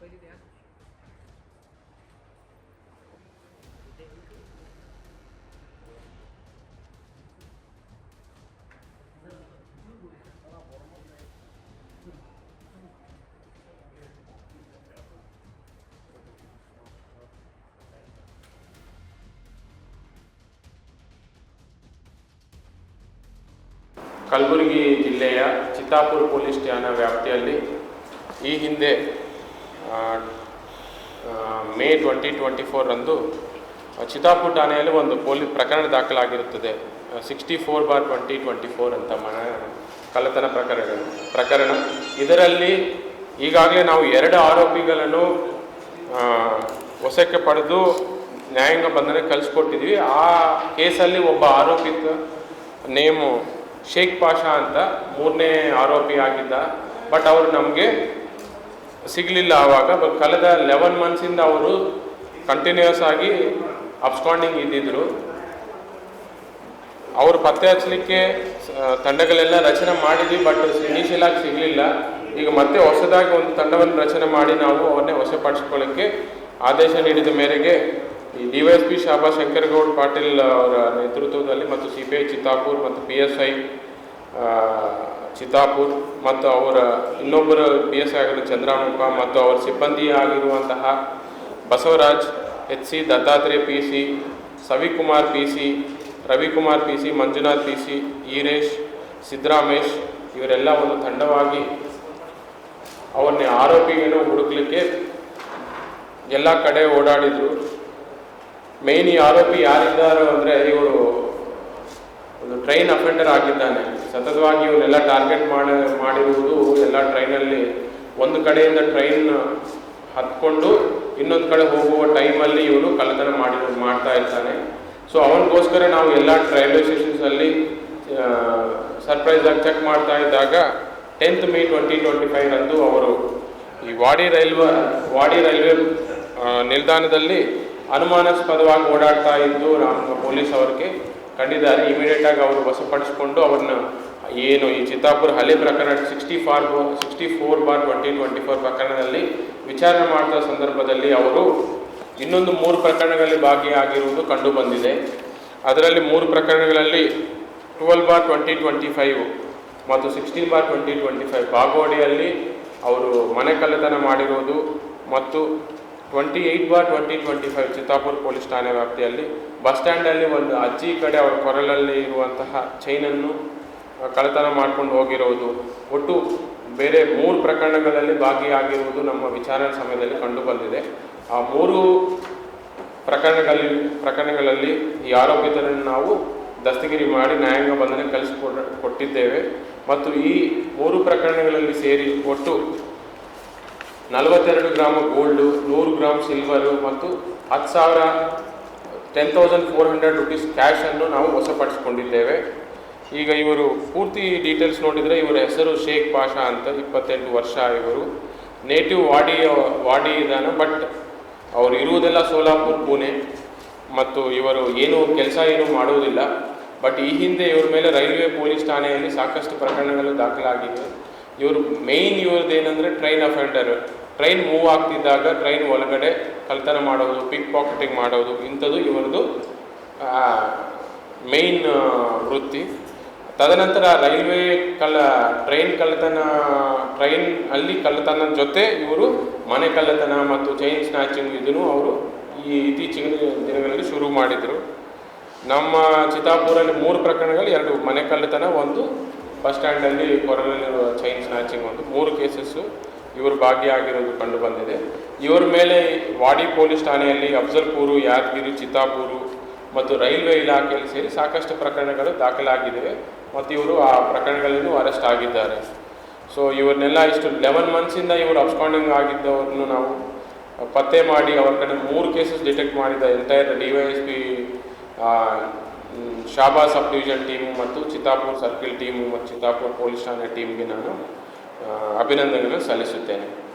ಬೈದಿದೆಯಾ ಕಲಬುರಗಿ ಜಿಲ್ಲೆಯ ಚಿತ್ತಾಪುರ ಪೊಲೀಸ್ ಠಾಣಾ ವ್ಯಾಪ್ತಿಯಲ್ಲಿ ಈ ಹಿಂದೆ ಮೇ ಟ್ವೆಂಟಿ ಟ್ವೆಂಟಿ ಫೋರಂದು ಚಿತಾಪುರ್ ಠಾಣೆಯಲ್ಲಿ ಒಂದು ಪೊಲೀಸ್ ಪ್ರಕರಣ ದಾಖಲಾಗಿರುತ್ತದೆ. Sixty four bar twenty twenty four ಅಂತ ಮನ, ಕಳ್ಳತನ ಪ್ರಕರಣ ಪ್ರಕರಣ. ಇದರಲ್ಲಿ ಈಗಾಗಲೇ ನಾವು ಎರಡು ಆರೋಪಿಗಳನ್ನು ವಶಕ್ಕೆ ಪಡೆದು ನ್ಯಾಯಾಂಗ ಬಂಧನಕ್ಕೆ ಕಳಿಸ್ಕೊಟ್ಟಿದ್ವಿ. ಆ ಕೇಸಲ್ಲಿ ಒಬ್ಬ ಆರೋಪಿತ ನೇಮು ಶೇಖ್ ಪಾಷಾ ಅಂತ ಮೂರನೇ ಆರೋಪಿ ಆಗಿದ್ದ ಬಟ್ ಅವರು ನಮಗೆ ಸಿಗಲಿಲ್ಲ ಆವಾಗ ಬಟ್ ಕಳೆದ ಲೆವೆನ್ ಮಂತ್ಸಿಂದ ಅವರು ಕಂಟಿನ್ಯೂಸ್ ಆಗಿ ಅಬ್ಸ್ಕಾಂಡಿಂಗ್ ಇದ್ದಿದ್ರು. ಅವರು ಪತ್ತೆ ಹಚ್ಚಲಿಕ್ಕೆ ತಂಡಗಳೆಲ್ಲ ರಚನೆ ಮಾಡಿದ್ವಿ ಬಟ್ ಇನಿಷಿಯಲ್ ಆಗಿ ಸಿಗಲಿಲ್ಲ. ಈಗ ಮತ್ತೆ ಹೊಸದಾಗಿ ಒಂದು ತಂಡವನ್ನು ರಚನೆ ಮಾಡಿ ನಾವು ಅವನ್ನೇ ವಶಪಡಿಸ್ಕೊಳ್ಳೋಕ್ಕೆ ಆದೇಶ ನೀಡಿದ ಮೇರೆಗೆ ಈ D Y S P Shaba Shankaragouda Patil ಅವರ ನೇತೃತ್ವದಲ್ಲಿ ಮತ್ತು ಸಿ ಪಿ ಐ ಚಿತ್ತಾಪುರ್ ಮತ್ತು ಪಿ ಎಸ್ ಐ ಚಿತ್ತಾಪುರ್ ಮತ್ತು ಅವರ ಇನ್ನೊಬ್ಬರ ಪಿ ಎಸ್ ಆಗಿರೋ ಚಂದ್ರಮುಖ ಮತ್ತು ಅವರ ಸಿಬ್ಬಂದಿ ಆಗಿರುವಂತಹ Basavaraj H C Dattatreya P C Savikumar P C Ravikumar P C Manjunath P C Iresh, Siddaramesh ಇವರೆಲ್ಲ ಒಂದು ತಂಡವಾಗಿ ಅವನ್ನೇ ಆರೋಪಿಯನ್ನು ಹುಡುಕ್ಲಿಕ್ಕೆ ಎಲ್ಲ ಕಡೆ ಓಡಾಡಿದರು. ಮೇನ್ ಈ ಆರೋಪಿ ಯಾರಿದ್ದಾರೋ ಅಂದರೆ ಇವರು ಒಂದು ಟ್ರೈನ್ ಅಫೆಂಡರ್ ಆಗಿದ್ದಾನೆ. ಸತತವಾಗಿ ಇವನ್ನೆಲ್ಲ ಟಾರ್ಗೆಟ್ ಮಾಡಿ, ಮಾಡಿರುವುದು ಎಲ್ಲ ಟ್ರೈನಲ್ಲಿ ಒಂದು ಕಡೆಯಿಂದ ಟ್ರೈನ್ ಹತ್ಕೊಂಡು ಇನ್ನೊಂದು ಕಡೆ ಹೋಗುವ ಟೈಮಲ್ಲಿ ಇವನು ಕಳ್ಳತನ ಮಾಡಿ, ಮಾಡ್ತಾ ಇರ್ತಾನೆ. ಸೊ ಅವನಿಗೋಸ್ಕರ ನಾವು ಎಲ್ಲ ರೈಲ್ವೆ ಸ್ಟೇಷನ್ಸಲ್ಲಿ ಸರ್ಪ್ರೈಸ್ ಆಗಿ ಚೆಕ್ ಮಾಡ್ತಾ ಇದ್ದಾಗ tenth May twenty twenty five ಅಂದು ಅವರು ಈ ವಾಡಿ ರೈಲ್ವೆ ವಾಡಿ ರೈಲ್ವೆ ನಿಲ್ದಾಣದಲ್ಲಿ ಅನುಮಾನಾಸ್ಪದವಾಗಿ ಓಡಾಡ್ತಾ ಇದ್ದು ನಮ್ಮ ಪೊಲೀಸ್ ಅವರಿಗೆ ಕಂಡಿದ್ದಾರೆ. ಇಮಿಡಿಯೇಟ್ ಆಗಿ ಅವರು ವಶಪಡಿಸಿಕೊಂಡು ಅವ್ರನ್ನ ಏನು ಈ ಚಿತ್ತಾಪುರ ಹಳೆ ಪ್ರಕರಣ sixty four sixty four bar twenty twenty four ಪ್ರಕರಣದಲ್ಲಿ ವಿಚಾರಣೆ ಮಾಡಿದ ಸಂದರ್ಭದಲ್ಲಿ ಅವರು ಇನ್ನೊಂದು ಮೂರು ಪ್ರಕರಣಗಳಲ್ಲಿ ಭಾಗಿಯಾಗಿರುವುದು ಕಂಡು ಬಂದಿದೆ. ಅದರಲ್ಲಿ ಮೂರು ಪ್ರಕರಣಗಳಲ್ಲಿ twelve bar twenty twenty five ಮತ್ತು sixteen bar twenty twenty five ಬಾಗೋಡಿಯಲ್ಲಿ ಅವರು ಮನೆ ಕಳ್ಳತನ ಮಾಡಿರುವುದು ಮತ್ತು twenty eight bar twenty twenty five Chittapur police ಠಾಣೆ ವ್ಯಾಪ್ತಿಯಲ್ಲಿ ಬಸ್ ಸ್ಟ್ಯಾಂಡಲ್ಲಿ ಒಂದು ಅಜ್ಜಿ ಕಡೆ ಅವರ ಕೊರಲಲ್ಲಿ ಇರುವಂತಹ ಚೈನನ್ನು ಕಳತನ ಮಾಡ್ಕೊಂಡು ಹೋಗಿರೋದು. ಒಟ್ಟು ಬೇರೆ ಮೂರು ಪ್ರಕರಣಗಳಲ್ಲಿ ಭಾಗಿಯಾಗಿರುವುದು ನಮ್ಮ ವಿಚಾರಣೆ ಸಮಯದಲ್ಲಿ ಕಂಡುಬಂದಿದೆ. ಆ ಮೂರು ಪ್ರಕರಣಗಳಲ್ಲಿ ಪ್ರಕರಣಗಳಲ್ಲಿ ಈ ಆರೋಪಿತರನ್ನು ನಾವು ದಸ್ತಗಿರಿ ಮಾಡಿ ನ್ಯಾಯಾಂಗ ಬಂಧನ ಕಲಿಸಿಕೊಡ ಕೊಟ್ಟಿದ್ದೇವೆ. ಮತ್ತು ಈ ಮೂರು ಪ್ರಕರಣಗಳಲ್ಲಿ ಸೇರಿ ಒಟ್ಟು ನಲವತ್ತೆರಡು ಗ್ರಾಮ ಗೋಲ್ಡು ನೂರು ಗ್ರಾಮ್ ಸಿಲ್ವರು ಮತ್ತು ಹತ್ತು ಸಾವಿರ ten thousand four hundred rupees ಕ್ಯಾಶನ್ನು ನಾವು ವಶಪಡಿಸ್ಕೊಂಡಿದ್ದೇವೆ. ಈಗ ಇವರು ಪೂರ್ತಿ ಡೀಟೇಲ್ಸ್ ನೋಡಿದರೆ ಇವರ ಹೆಸರು ಶೇಖ್ ಪಾಷಾ ಅಂತ ಇಪ್ಪತ್ತೆಂಟು ವರ್ಷ ಇವರು. ನೇಟಿವ್ ವಾಡಿ ವಾಡಿ ಇದ್ದಾನೆ ಬಟ್ ಅವರು ಇರುವುದೆಲ್ಲ ಸೋಲಾಪುರ್, ಪುಣೆ. ಮತ್ತು ಇವರು ಏನು ಕೆಲಸ ಏನು ಮಾಡುವುದಿಲ್ಲ. ಬಟ್ ಈ ಹಿಂದೆ ಇವರ ಮೇಲೆ ರೈಲ್ವೆ, ಪೊಲೀಸ್ ಠಾಣೆಯಲ್ಲಿ ಸಾಕಷ್ಟು ಪ್ರಕರಣಗಳು ದಾಖಲಾಗಿವೆ. ಇವರು ಮೇಯ್ನ್ ಇವ್ರದ್ದು ಏನಂದರೆ ಟ್ರೈನ್ ಅಫೆಂಡರ್ ಟ್ರೈನ್ ಮೂವ್ ಆಗ್ತಿದ್ದಾಗ ಟ್ರೈನ್ ಒಳಗಡೆ ಕಳ್ತನ ಮಾಡೋದು ಪಿಕ್ ಪಾಕೆಟಿಂಗ್ ಮಾಡೋದು, ಇಂಥದ್ದು ಇವರದು ಮೇಯ್ನ್ ವೃತ್ತಿ. ತದನಂತರ ರೈಲ್ವೆ ಕಳ್ಳ ಟ್ರೈನ್ ಕಳ್ಳತನ ಟ್ರೈನ್ ಅಲ್ಲಿ ಕಳ್ಳತನ ಜೊತೆ ಇವರು ಮನೆ ಕಳ್ಳತನ ಮತ್ತು ಚೈನ್ ಸ್ನ್ಯಾಚಿಂಗ್ ಇದನ್ನು ಅವರು ಈ ಇತ್ತೀಚಿನ ದಿನಗಳಲ್ಲಿ ಶುರು ಮಾಡಿದರು. ನಮ್ಮ ಚಿತ್ತಾಪುರಲ್ಲಿ ಮೂರು ಪ್ರಕರಣಗಳು ಎರಡು ಮನೆ ಕಳ್ಳತನ ಒಂದು ಬಸ್ ಸ್ಟ್ಯಾಂಡಲ್ಲಿ ಕೊರಳಲ್ಲಿರುವ ಚೈನ್ ಸ್ನ್ಯಾಚಿಂಗ್ ಒಂದು. ಮೂರು ಕೇಸಸ್ಸು ಇವರು ಭಾಗಿಯಾಗಿರೋದು ಕಂಡು ಬಂದಿದೆ. ಇವರ ಮೇಲೆ ವಾಡಿ ಪೊಲೀಸ್ ಠಾಣೆಯಲ್ಲಿ ಅಫ್ಜಲ್ಪುರು, ಯಾದಗಿರಿ, ಚಿತ್ತಾಪೂರು ಮತ್ತು ರೈಲ್ವೆ ಇಲಾಖೆಯಲ್ಲಿ ಸೇರಿ ಸಾಕಷ್ಟು ಪ್ರಕರಣಗಳು ದಾಖಲಾಗಿದೆ ಮತ್ತು ಇವರು ಆ ಪ್ರಕರಣಗಳಲ್ಲೂ ಅರೆಸ್ಟ್ ಆಗಿದ್ದಾರೆ. ಸೊ ಇವ್ರನ್ನೆಲ್ಲ ಇಷ್ಟು ಲೆವೆನ್ ಮಂತ್ಸಿಂದ ಇವರು ಅಬ್ಸ್ಕಾಂಡಿಂಗ್ ಆಗಿದ್ದವ್ರನ್ನು ನಾವು ಪತ್ತೆ ಮಾಡಿ ಅವ್ರ ಕಡೆ ಮೂರು ಕೇಸಸ್ ಡಿಟೆಕ್ಟ್ ಮಾಡಿದ entire D Y S P ಶಾಬಾ sub division team ಮತ್ತು ಚಿತ್ತಾಪುರ್ ಸರ್ಕಿಲ್ ಟೀಮು ಮತ್ತು ಚಿತ್ತಾಪುರ್ ಪೊಲೀಸ್ ಠಾಣೆ ಟೀಮ್ಗೆ ನಾನು ಆ, ಅಭಿನಂದನೆಗಳನ್ನು ಸಲ್ಲಿಸುತ್ತೇನೆ.